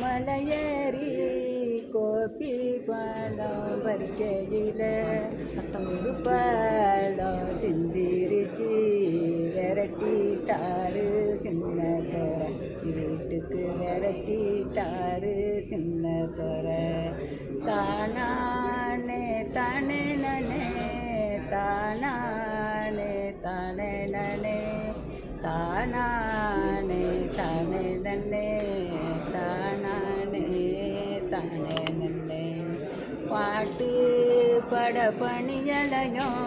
மலையேறி கோப்பி பழம் பறிக்கையில் ஒரு பழம் சிந்திருச்சு விரட்டிட்டாரு சின்ன தோற வீட்டுக்கு விரட்டிட்டாரு சின்ன தோற தானானே தானே நனே தானானே தானே நனே. தானானே தானே நன்னே தானே நன்னே பாட்டு பட பணியலையும்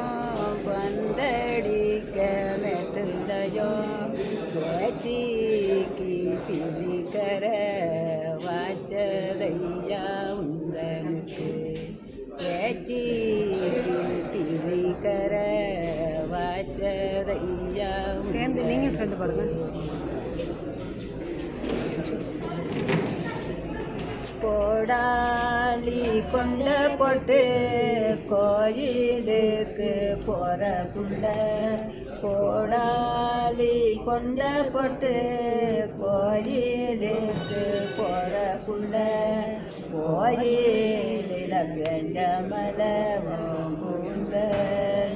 பந்தடிக்க மெட்டுலையும் பேச்சிக்கு பிரிக்கர வாச்சதையா உந்தனுக்கு. பேச்சிக்கு பிரிக்கர வாச்சதையா சேர்ந்து நீங்கள் சேர்ந்து பாடுங்க. கோடாலி கொண்ட போட்டு கோயிலுக்கு போற புள்ள கோடாலி கொண்ட போட்டு கோயிலுக்கு போற புள்ள கோயிலில் பெஞ்ச மலவும்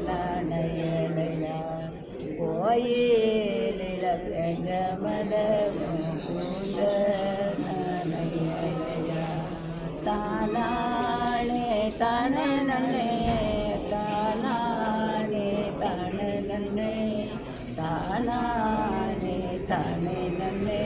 நாணயலையா? கோயிலில் பெஞ்ச மலவும் தானானே தானே நன்னே தானானே தானே நன்னே தானானே தானே நன்னே